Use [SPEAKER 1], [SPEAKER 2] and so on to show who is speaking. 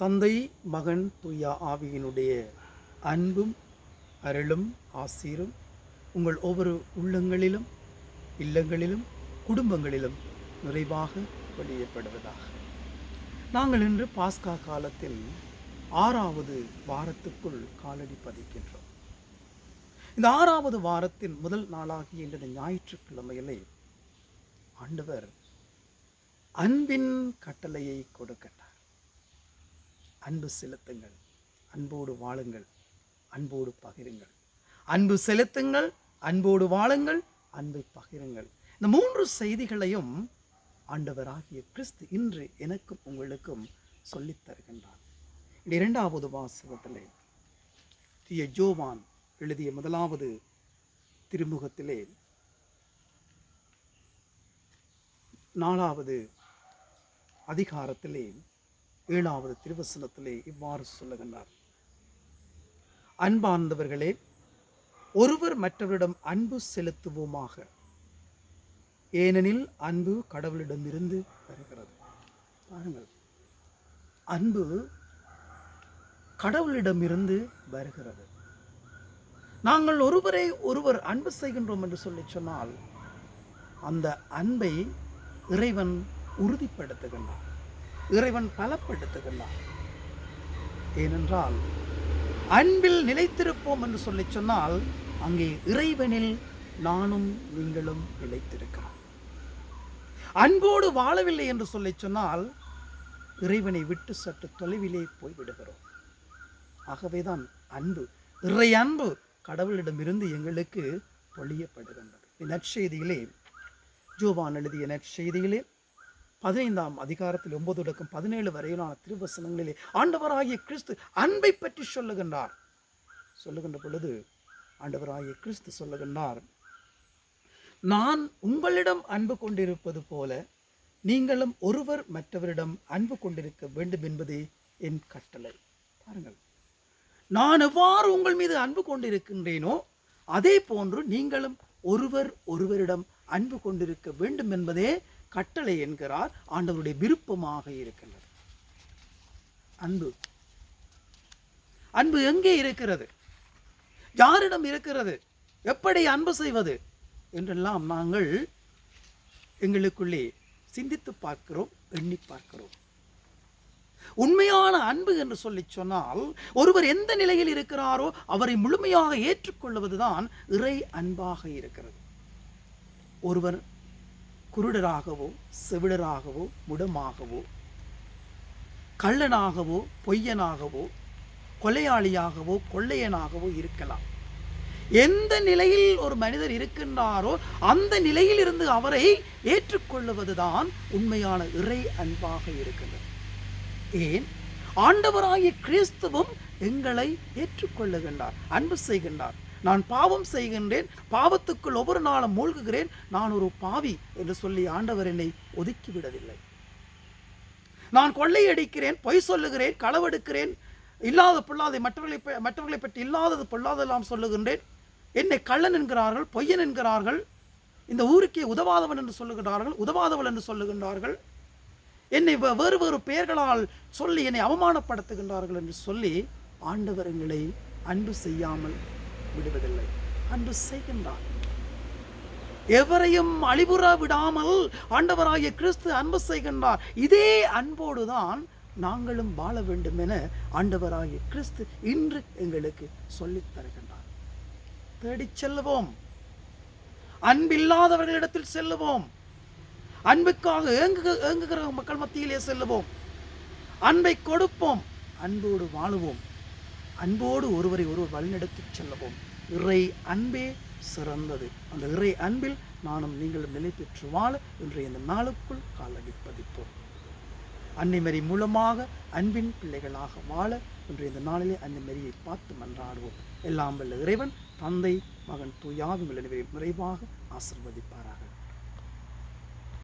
[SPEAKER 1] தந்தை மகன் தூயா ஆவியினுடைய அன்பும் அருளும் ஆசீரும் உங்கள் ஒவ்வொரு உள்ளங்களிலும் இல்லங்களிலும் குடும்பங்களிலும் நிறைவாக வெளியப்படுவதாக நாங்கள் இன்று பாஸ்கா காலத்தில் ஆறாவது வாரத்துக்குள் காலடி பதிக்கின்றோம். இந்த ஆறாவது வாரத்தின் முதல் நாளாகிய இன்றைய ஞாயிற்றுக்கிழமையிலே ஆண்டவர் அன்பின் கட்டளையை கொடுக்கின்றார். அன்பு செலுத்துங்கள். அன்போடு வாழுங்கள். அன்போடு பகிருங்கள். அன்பு செலுத்துங்கள் அன்போடு வாழுங்கள் அன்பை பகிருங்கள். இந்த மூன்று செய்திகளையும் ஆண்டவராகிய கிறிஸ்து இன்று எனக்கும் உங்களுக்கும் சொல்லித் தருகின்றார். இந்த இரண்டாவது வாசகத்திலே திய ஜோவான் எழுதிய முதலாவது திருமுகத்திலே நாலாவது அதிகாரத்திலே ஏழாவது திருவசனத்திலே இவ்வாறு சொல்லுகின்றார். அன்பார்ந்தவர்களே ஒருவர் மற்றவரிடம் அன்பு செலுத்துவோமாக. ஏனெனில் அன்பு கடவுளிடமிருந்து வருகிறது. பாருங்கள். அன்பு கடவுளிடமிருந்து வருகிறது. நாங்கள் ஒருவரை ஒருவர் அன்பு செய்கின்றோம் என்று சொல்லி சொன்னால் அந்த அன்பை இறைவன் உறுதிப்படுத்துகின்றான். இறைவன் பலப்படுத்துகின்றான் ஏனென்றால் அன்பில் நிலைத்திருப்போம் என்று சொல்லி சொன்னால் அங்கே இறைவனில் நானும் நீங்களும் நிலைத்திருக்கிறோம். அன்போடு வாழவில்லை என்று சொல்லி சொன்னால் இறைவனை விட்டு சற்று தொலைவிலே போய்விடுகிறோம். ஆகவேதான் அன்பு இறை அன்பு கடவுளிடமிருந்து எங்களுக்கு பொழியப்படுகின்றது. நற்செய்தியிலே ஜோவான் எழுதிய நற்செய்தியிலே பதினைந்தாம் அதிகாரத்தில் ஒன்பது தொடக்கம் பதினேழு வரையிலான திருவசனங்களிலே ஆண்டவராகிய கிறிஸ்து அன்பை பற்றி சொல்லுகின்றார். சொல்லுகின்ற பொழுது ஆண்டவராகிய கிறிஸ்து சொல்லுகின்றார் நான் உங்களிடம் அன்பு கொண்டிருப்பது போல நீங்களும் ஒருவர் மற்றவரிடம் அன்பு கொண்டிருக்க வேண்டும் என்பதே என் கட்டளை. பாருங்கள். நான் எவ்வாறு உங்கள் மீது அன்பு கொண்டிருக்கின்றேனோ அதே போன்று நீங்களும் ஒருவர் ஒருவரிடம் அன்பு கொண்டிருக்க வேண்டும் என்பதே கட்டளை என்கிறார் ஆண்டவருடைய விருப்பமாக இருக்கின்றது. அன்பு. அன்பு எங்கே இருக்கிறது? யாரிடம் இருக்கிறது? எப்படி அன்பு செய்வது? என்றெல்லாம் நாங்கள் எங்களுக்குள்ளே சிந்தித்து பார்க்கிறோம் எண்ணி பார்க்கிறோம். உண்மையான அன்பு என்று சொல்லி சொன்னால் ஒருவர் எந்த நிலையில் இருக்கிறாரோ அவரை முழுமையாக ஏற்றுக்கொள்வதுதான் இறை அன்பாக இருக்கிறது. ஒருவர் குருடராகவோ செவிடராகவோ முடமாகவோ கள்ளனாகவோ பொய்யனாகவோ கொலையாளியாகவோ கொள்ளையனாகவோ இருக்கலாம். எந்த நிலையில் ஒரு மனிதர் இருக்கின்றாரோ அந்த நிலையில் இருந்து அவரை ஏற்றுக்கொள்ளுவதுதான் உண்மையான இறை அன்பாக இருக்கின்றது. ஏன்? ஆண்டவராகிய கிறிஸ்துவும் எங்களை ஏற்றுக்கொள்ளுகின்றார் அன்பு செய்கின்றார். நான் பாவம் செய்கின்றேன் பாவத்துக்குள் ஒவ்வொரு நாளும் மூழ்குகிறேன் நான் ஒரு பாவி என்று சொல்லி ஆண்டவர் என்னை ஒதுக்கிவிடவில்லை நான் கொள்ளையடிக்கிறேன் பொய் சொல்லுகிறேன் களவெடுக்கிறேன் இல்லாத பொல்லாதை மற்றவர்களை மற்றவர்களை பற்றி இல்லாதது பொல்லாதெல்லாம் சொல்லுகின்றேன். என்னை கள்ளன் என்கிறார்கள் பொய்யன் என்கிறார்கள் இந்த ஊருக்கே உதவாதவன் என்று சொல்லுகிறார்கள் உதவாதவள் என்று சொல்லுகின்றார்கள். என்னை வேறு வேறு பெயர்களால் சொல்லி என்னை அவமானப்படுத்துகின்றார்கள் என்று சொல்லி ஆண்டவர் எங்களை அன்பு செய்யாமல் விடுவதில்லை. அன்பு செய்கின்றார் எவரையும் அழிபுற விடாமல் ஆண்டவராகிய கிறிஸ்து அன்பு செய்கின்றார். இதே அன்போடுதான் நாங்களும் வாழ வேண்டும் என ஆண்டவராகிய கிறிஸ்து இன்று எங்களுக்கு சொல்லித் தருகின்றார். தேடிச் செல்லுவோம். அன்பில்லாதவர்களிடத்தில் செல்லுவோம். அன்புக்காக ஏங்கு ஏங்குகிற மக்கள் மத்தியிலே செல்லுவோம். அன்பை கொடுப்போம். அன்போடு வாழுவோம். அன்போடு ஒருவரை ஒருவர் வழிநடத்திச் செல்லவும். இறை அன்பே சிறந்தது. அந்த இறை அன்பில் நானும் நீங்களும் நிலை பெற்று வாழ இன்றைய இந்த நாளுக்குள் காலடி பதிப்போம். அன்னைமரி மூலமாக அன்பின் பிள்ளைகளாக வாழ இன்றைய இந்த நாளிலே அன்னைமரியை பார்த்து மன்றாடுவோம். எல்லாம் வல்ல இறைவன் தந்தை மகன் தூயாவி நிறைவாக ஆசிர்வதிப்பாராக.